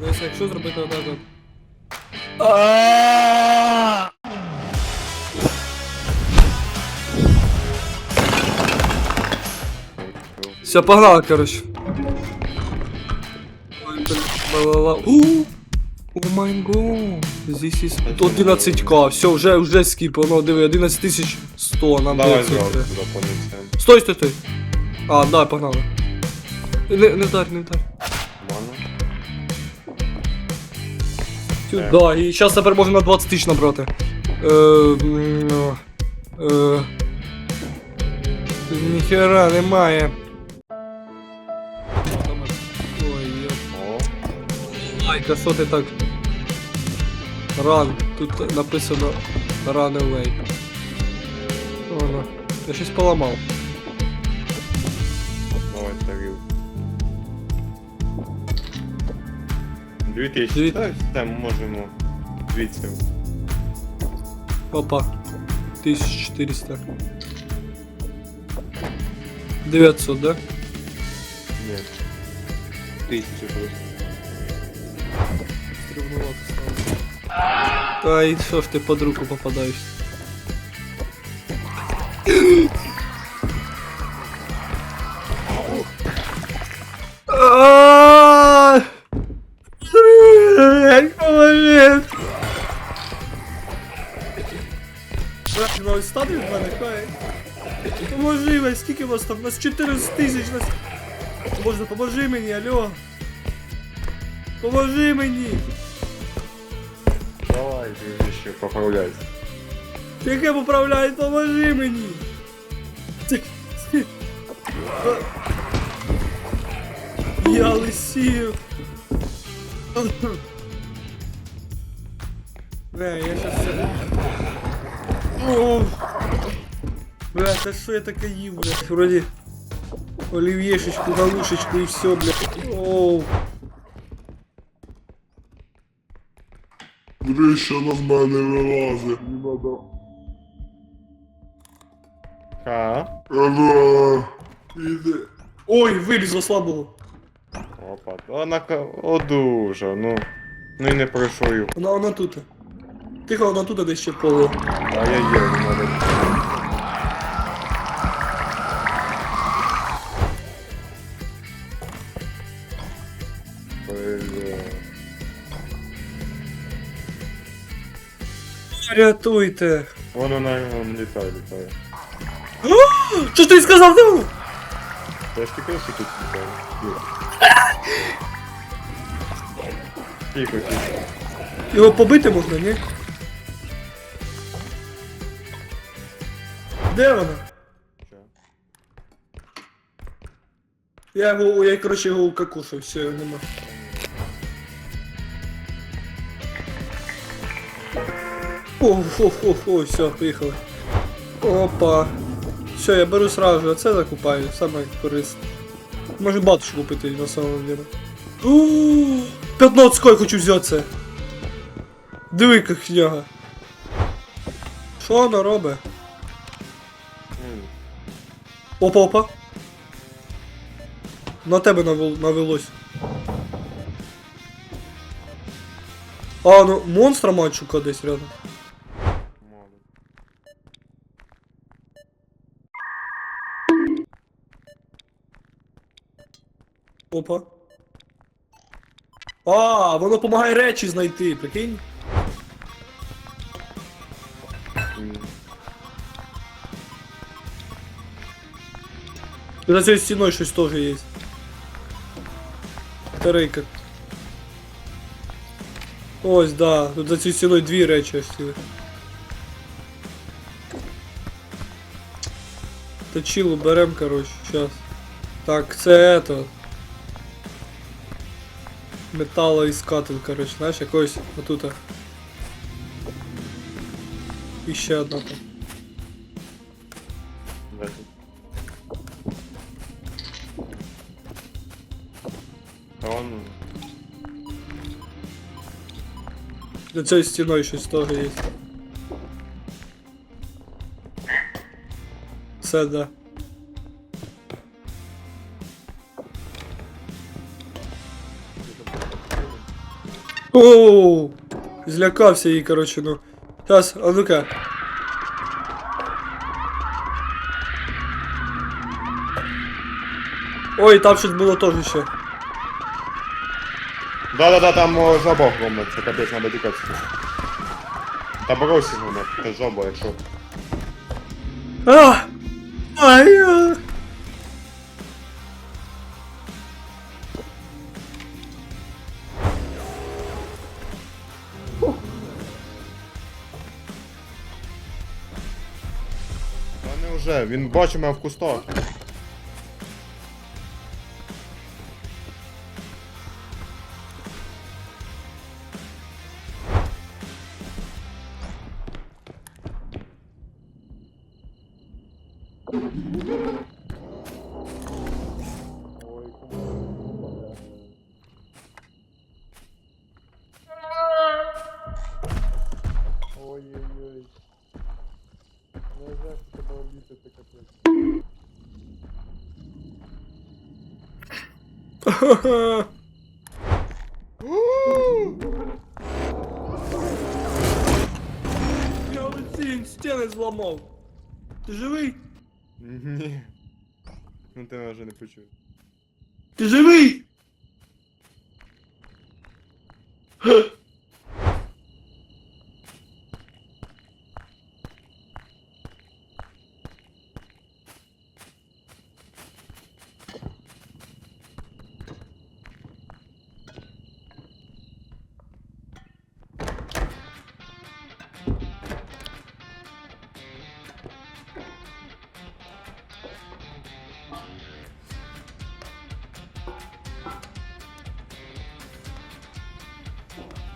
Дивись, якщо зробити отак от. Все, погнали, короче. Ой, блин, ла-ла-ла. О май год. Здесь есть 11к. Все, уже, уже скип. Воно, диви, 11100. Нам Давай дається зразу туди понесемо. Стой, стой, стой. А, да, погнали. Не, не вдарь, не вдарь. Тю, Так. Да, і зараз тепер можна на 20 тисяч набрати. Е, м, е, ніхера немає. Ой, Лайка, що ти так? Ран. Тут написано Run away. Воно. Я щось поламав. 2000. Дві- там можем можемо. Дивіться. Опа. 1400. 900, да? нет, Тисячу просто. Стрімнувато стало. Та і ж ты під руку попадаешь. Ну, ось мене, хай. Поможи мені, скільки вас там? Нас 14 тисяч, нас... Можна, поможи мені, алло. Поможи мені. Давай, ти ще поправляйся. Яке поправляє, поможи мені. Я лисію. Бля, я щас все... О! Бля, та що я таке їв, бля? Вроді олів'єшечку, галушечку і все, бля. Оу. Тріщина з мене вилазить. Не надо. А? Алло. Іди. Ой, вилізло слабого. Опа. Вона одужа, ну. Ну і не пройшов. Вона, вона тут. Тихо, вона тут десь ще поле. А я є, не надо. Рятуйте. Вон вона вон літає, літає. Що ти сказав там? Я ж таки що тут літає. Тихо, тихо. Його побити можна, ні? Де вона? Що? Я його, я короче його укакушав, все, його нема. О, о, о, о, все, поїхали. Опа. Все, я беру сразу, а це закупаю, саме корисне. Може батушку купити на самом деле. Ууу, 15 кой хочу взяти це. Диви, як княга. Що вона робить? М, Опа, опа. На тебе навел, навелось. А, ну монстра мачука десь рядом. Опа. А, воно допомагає речі знайти, прикинь? за цією стіною щось теж є. Тарейка. Ось, да. Тут за цією стіною дві речі ось ці. Точилу берем, короче, сейчас. Так, це это. Металоіскатель, короче, знаєш, якось отут. І ще одна там. За цією стіною щось теж є. Це да. Оу! Злякався її, коротше, ну. Зараз, а ну-ка. Ой, там щось було теж ще. Да-да-да, там о, огромна, це капець, надо тікатися. Та брось його, на, це жаба, якщо. А! Ай! а! Та не вже, він бачив мене в кустах. Я оці стіни зламав. Ти живий? Ні. Ну ти мене вже не почув. Ти живий?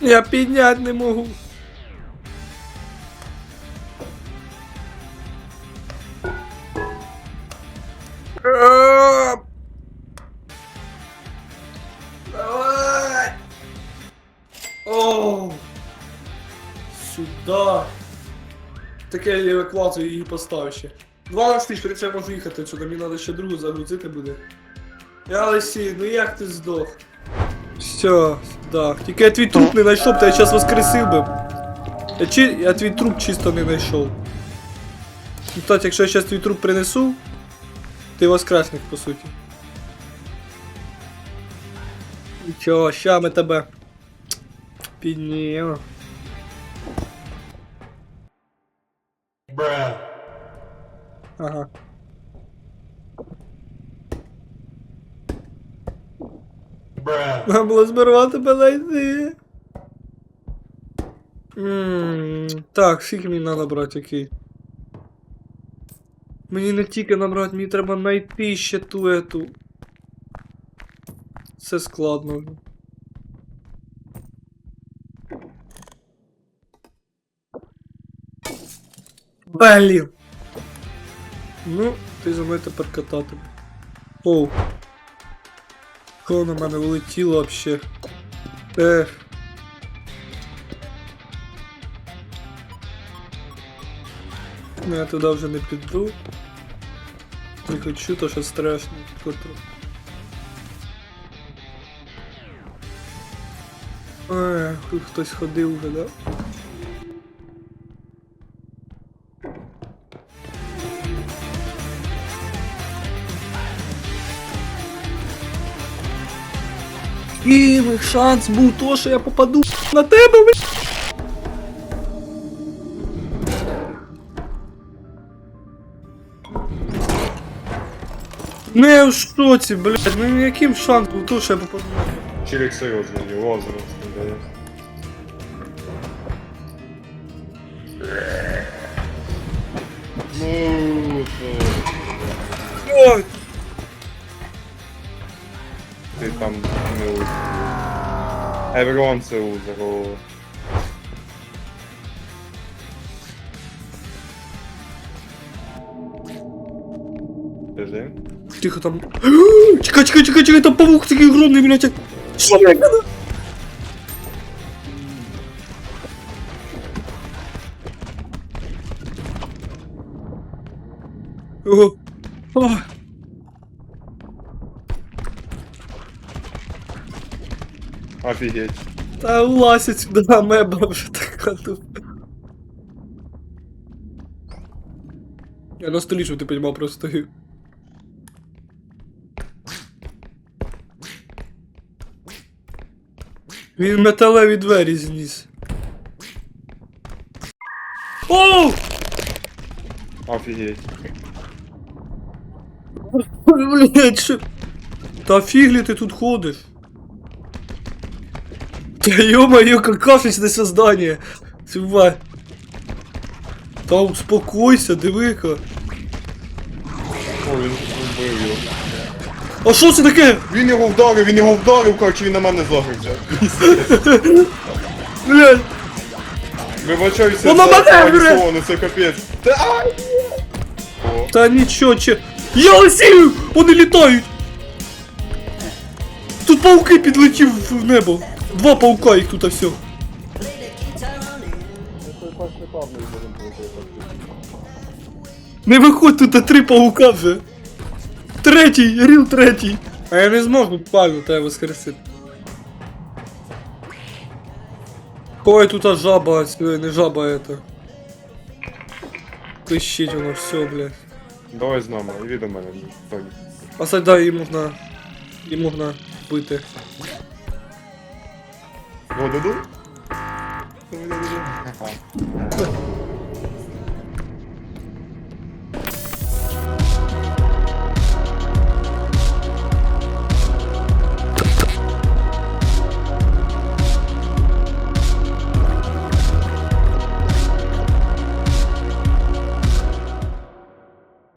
Я підняти не можу. Давай! Сюда! Таке я евакуацію її поставив ще. Два на штич, перед цим можу їхати сюди, мені треба ще другу загрузити буде. Я Лесі, ну як ти здох? Все, да. Тільки я твій труп не знайшов, то я зараз воскресив би. Я, чи... я твій труп чисто не знайшов. Ну, Кстати, якщо я зараз твій труп принесу, ти воскресник, по суті. Нічого, ща ми тебе піднімемо. Bruh. Ага. Нам було збирати тебе знайти. Так, скільки мені треба брати, окей. Мені не тільки набрати, мені треба знайти ще ту ету. Це складно. Блін. Ну, ти за мною тепер катати. Оу. Хто на мене влетіло вообще? Ех. Ну, я туди вже не піду. Не хочу, то що страшно. Тут хтось ходив вже, да? І шанс був то, що я попаду на тебе. ви- Не в шоці, блядь, ну яким шанс був то, що я попаду тебе. Челік серйозний, лазер стріляє. Ну, то... Ой, Ти там не. Everyone це лузер, о. Подожди. Тихо там. Чекай, чекай, чекай, чекай, там павук такий огромний, блядь. Що, блядь? Ого. Ой. Офігеть. Та ласять сюди амеба вже така тут. Я на столі, щоб ти понімав, просто стою. Він металеві двері зніс. Оу! Офігеть. Блять, що? Та фіглі ти тут ходиш? Ё-моё, какашечне создание. Сюва. Та успокойся, диви-ка. О, він вбив його. А що це таке? Він його вдарив, він його вдарив, коротше, він на мене злагився. Блять, Вибачаюся Воно мене це капець. Та ай! О, та нічого, че. Я лисію! Вони літають! Тут пауки підлетів в небо. Два паука їх тут а все. Не виходь тут а три паука вже. Третій, ріл третій. А я не зможу правильно тебе воскресити. Ой, тут а жаба, не жаба это. Пищить воно все, блядь. давай з нами, іди до мене, Тоні. А сайда їм можна. Їм можна бити. Gros dodo Gros